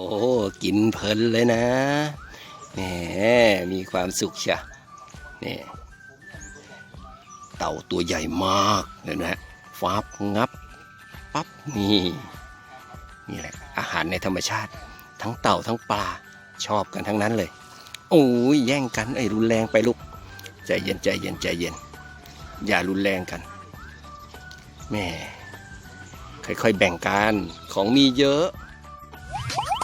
อ้กินเพลินเลยนะแหมมีความสุขเชียนี่เต่าตัวใหญ่มากเห็นไหมฮะฟับงับ ปั๊บนี่นี่แหละ อาหารในธรรมชาติ ทั้งเต่าทั้งปลาชอบกันทั้งนั้นเลย โอ้ยแย่งกันไอ้รุนแรงไปลูก ใจเย็นใจเย็นใจเย็น อย่ารุนแรงกันแม่ค่อยๆแบ่งกันของมีเยอะ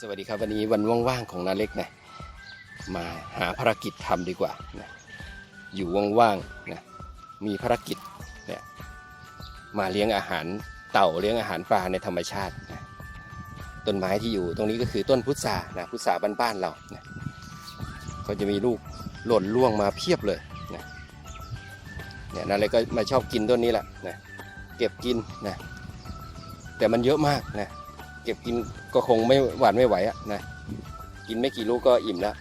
สวัสดีครับวันนี้วันว่างๆของนาเล็กนะมาหาภารกิจทำดีกว่านะอยู่ว่างๆนะมีภารกิจเนี่ยมาเลี้ยงอาหารเต่าเลี้ยงอาหารปลาในธรรมชาตินะต้นไม้ที่อยู่ตรงนี้ก็คือต้นพุทรานะพุทราบ้านๆเรานะก็จะมีลูกหล่นล่วงมาเพียบเลยนะเนี่ยนาเล็กก็มาชอบกินต้นนี้แหละนะเก็บกินนะแต่มันเยอะมากนะ เก็บกินก็คงไม่หวานไม่ไหวอะนะกินไม่กี่ลูกก็อิ่มแล้ว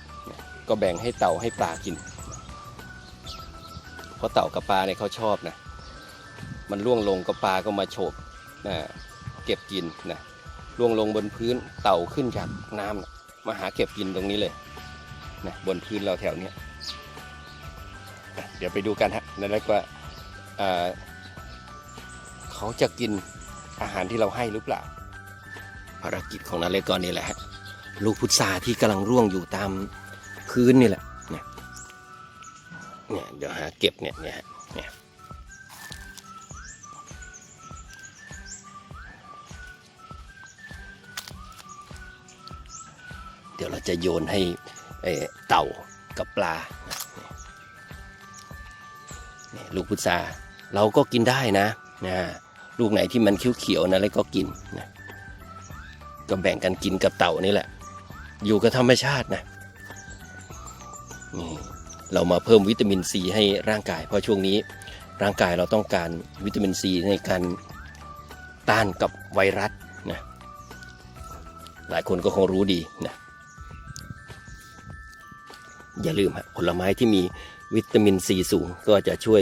ก็แบ่งให้เต่าให้ปลากิน เพราะเต่ากับปลาเนี่ยเขาชอบนะมันล่วงลงก็ปลาก็มาโฉบนะเก็บกินนะล่วงลงบนพื้นเต่าขึ้นจากน้ำนะมาหาเก็บกินตรงนี้เลยนะบนพื้นเราแถวเนี้ยเดี๋ยวไปดูกันฮะนั่นแหละว่าเขาจะกินอาหารที่เราให้หรือเปล่า ภารกิจของนาเล็กก่อนนี่แหละฮะลูกพุทราที่กำลังร่วงอยู่ตามพื้นนี่แหละเนี่ยเนี่ยเดี๋ยวหาเก็บเนี่ยเนี่ยเนี่ยเดี๋ยวเราจะโยนให้เอเต่ากับปลาเนี่ยลูกพุทราเราก็กินได้นะนะ ลูกไหนที่มันเขียวๆนะแล้วก็กินนะ ก็แบ่งกันกินกับเต่านี่แหละ อยู่กับธรรมชาตินะนี่เรามาเพิ่มวิตามินซีให้ร่างกาย เพราะช่วงนี้ร่างกายเราต้องการวิตามินซีในการต้านกับไวรัสนะหลายคนก็คงรู้ดีนะอย่าลืมฮะผลไม้ที่มีวิตามินซีสูงก็จะช่วย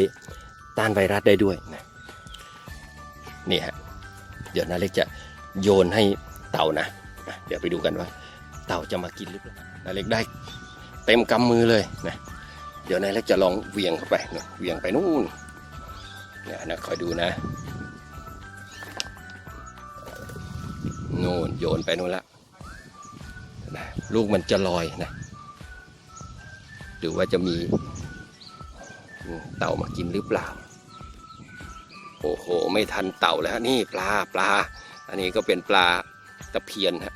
ต้านไวรัสได้ด้วยนะนี่ฮะเดี๋ยวนาเล็กจะโยนให้ เต่านะ เดี๋ยวไปดูกันว่า เต่าจะมากินหรือเปล่านายเล็กได้ เต็มกำมือเลยนะเดี๋ยวนายเล็กจะลองเวียงเข้าไปนะเวียงไปนู่นเนี่ยนะคอยดูนะนู่นโยนไปนู่นละนะลูกมันจะลอยนะหรือว่าจะมีเต่ามากินหรือเปล่า โอ้โห ไม่ทันเต่าแล้วนี่ปลาปลา อันนี้ก็เป็นปลา ตะเพียนฮะ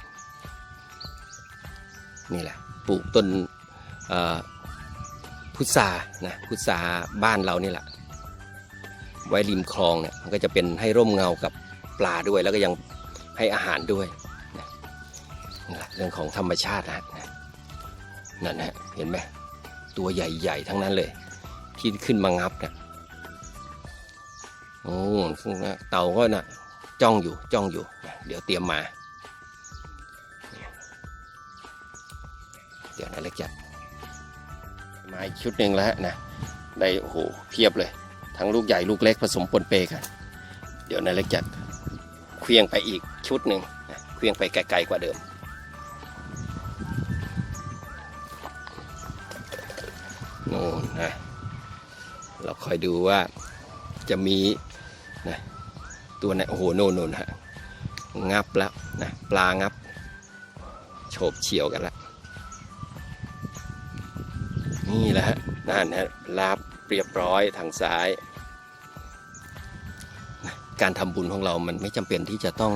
นี่แหละปลูกต้นพุทรานะพุทราบ้านเรานี่แหละ ไว้ริมคลองเนี่ยมันก็จะเป็นให้ร่มเงากับปลาด้วยแล้วก็ยังให้อาหารด้วยนี่แหละเรื่องของธรรมชาตินะนั่นฮะเห็นไหมตัวใหญ่ๆ ทั้งนั้นเลย ที่ขึ้นมางับนะโอ้เต่าก็น่ะจ้องอยู่จ้องอยู่ เดี๋ยวเตรียมมา เดี๋ยวนะเล็กจัดมาอีกชุดหนึ่งแล้วนะได้โอ้โหเพียบเลย ทั้งลูกใหญ่ลูกเล็กผสมปนเปกัน เดี๋ยวนะเล็กจัดเคลียงไปอีกชุดหนึ่งนะเคลียงไปไกลๆกว่าเดิมโน่นนะเราคอยดูว่าจะมีนะตัวไหนโอ้โหโน่นโน่นฮะงับแล้วนะปลางับ โฉบเฉียวกันและ นี่แหละฮะนั่นฮะลาบเรียบร้อยทางซ้าย การทำบุญของเรามันไม่จำเป็นที่จะต้อง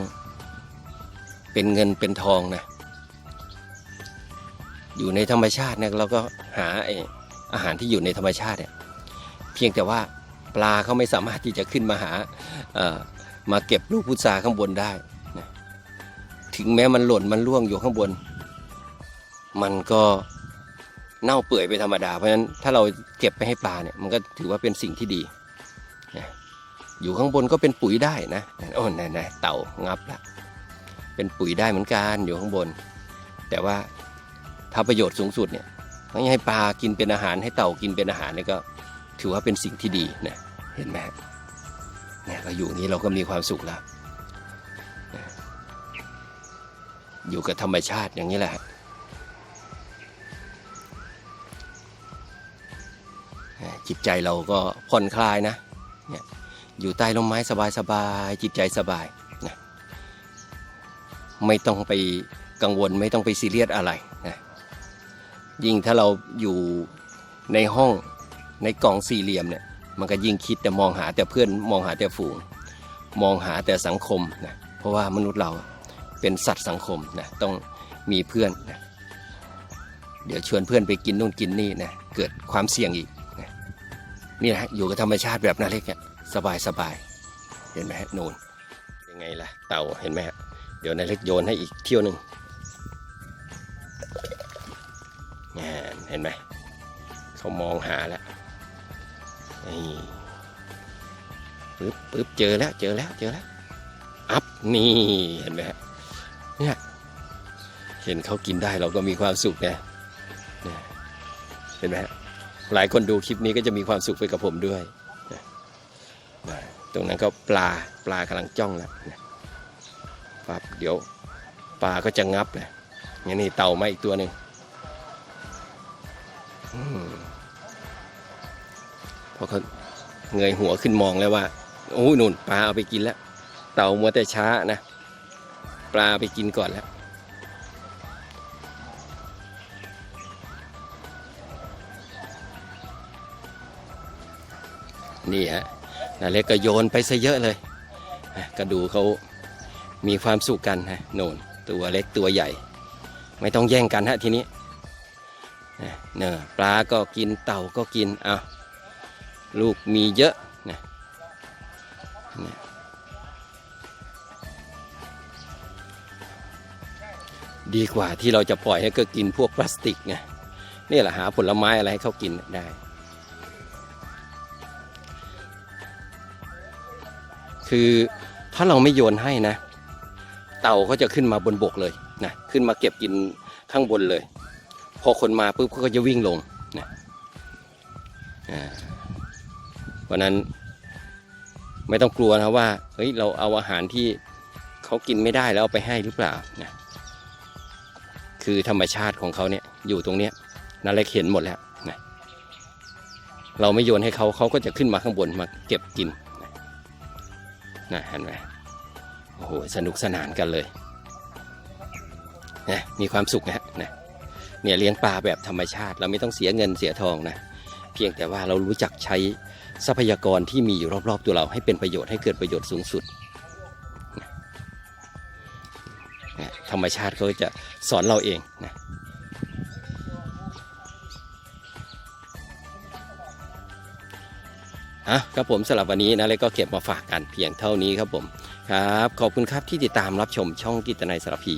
เป็นเงินเป็นทองนะ อยู่ในธรรมชาติเนี่ยเราก็หาไออาหารที่อยู่ในธรรมชาติเนี่ยเพียงแต่ว่าปลาเขาไม่สามารถที่จะขึ้นมาหาเอมาเก็บลูกพุทราข้างบนได้นะถึงแม้มันหล่นมันร่วงอยู่ข้างบน มันก็ เน่าเปื่อยไปธรรมดา เพราะฉะนั้นถ้าเราเก็บไปให้ปลาเนี่ยมันก็ถือว่าเป็นสิ่งที่ดีนะอยู่ข้างบนก็เป็นปุ๋ยได้นะโอ้นั่นๆเต่างับละเป็นปุ๋ยได้เหมือนกันอยู่ข้างบน แต่ว่าถ้าประโยชน์สูงสุดเนี่ยต้องให้ปลากินเป็นอาหารให้เต่ากินเป็นอาหารเนี่ยก็ถือว่าเป็นสิ่งที่ดีนะเห็นไหมเนี่ยเราอยู่นี้เราก็มีความสุขแล้วอยู่กับธรรมชาติอย่างนี้แหละ จิตใจเราก็ผ่อนคลายนะเนี่ยอยู่ใต้ร่มไม้สบายๆจิตใจสบายนะไม่ต้องไปกังวลไม่ต้องไปซีเรียสอะไรนะยิ่งถ้าเราอยู่ในห้องในกล่องสี่เหลี่ยมเนี่ยมันก็ยิ่งคิดแต่มองหาแต่เพื่อนมองหาแต่ฝูง มองหาแต่สังคมนะเพราะว่ามนุษย์เราเป็นสัตว์สังคมนะต้องมีเพื่อนนะเดี๋ยวชวนเพื่อนไปกินนู่นกินนี่นะเกิดความเสี่ยงอีก นี่แหละอยู่กับธรรมชาติแบบนาเล็กอะสบายสบายเห็นไหมฮะนูนเป็นไงล่ะ เต่าเห็นไหมฮะเดี๋ยวนาเล็กโยนให้อีกเที่ยวหนึ่งเห็นไหมเขามองหาแล้วนี่ปึ๊บปึ๊บเจอแล้วเจอแล้วเจอแล้วอัพนี่เห็นไหมฮะเนี่ยเห็นเขากินได้เราก็มีความสุขนะเนี่ยเห็นไหมฮะ หลายคนดูคลิปนี้ก็จะมีความสุขไปกับผมด้วยนะนะตรงนั้นก็ปลาปลากำลังจ้องแล้วนะปั๊บเดี๋ยวปลาก็จะงับเลยนี่นี่เต่ามาอีกตัวหนึ่งพอเขาเงยหัวขึ้นมองแล้วว่าโอ้ยนุ่นปลาเอาไปกินแล้ว เต่ามัวแต่ช้านะ ปลาไปกินก่อนแล้ว นี่ฮะนาเล็กก็โยนไปซะเยอะเลยก็ดูเขามีความสุขกันฮะโน่นตัวเล็กตัวใหญ่ ไม่ต้องแย่งกันฮะทีนี้เนอปลาก็กินเต่าก็กินเอาลูกมีเยอะนะดีกว่าที่เราจะปล่อยให้ก็กินพวกพลาสติกไงนี่แหละหาผลไม้อะไรให้เขากินได้ คือถ้าเราไม่โยนให้นะ เต่าก็จะขึ้นมาบนบกเลยนะขึ้นมาเก็บกินข้างบนเลย พอคนมาปุ๊บเขาก็จะวิ่งลงนะอ่าเพราะนั้นไม่ต้องกลัวนะว่าเฮ้ยเราเอาอาหารที่เขากินไม่ได้แล้วเอาไปให้หรือเปล่านะคือธรรมชาติของเขาเนี่ยอยู่ตรงเนี้ยนาเล็กเห็นหมดแล้วนะเราไม่โยนให้เขาเขาก็จะขึ้นมาข้างบนมาเก็บกิน นะเห็นไหมโอ้โหสนุกสนานกันเลยนะมีความสุขนะนะเนี่ยเลี้ยงปลาแบบธรรมชาติ เราไม่ต้องเสียเงินเสียทองนะ เพียงแต่ว่าเรารู้จักใช้ทรัพยากรที่มีอยู่รอบๆ ตัวเราให้เป็นประโยชน์ให้เกิดประโยชน์สูงสุดนะธรรมชาติเขาจะสอนเราเองนะ อะครับผมสำหรับวันนี้นะเลยก็เก็บมาฝากกันเพียงเท่านี้ครับผมครับ ขอบคุณครับที่ติดตามรับชมช่องกิตนายสารพี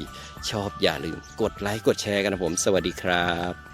ชอบอย่าลืมกดไลค์กดแชร์กันนะผม สวัสดีครับ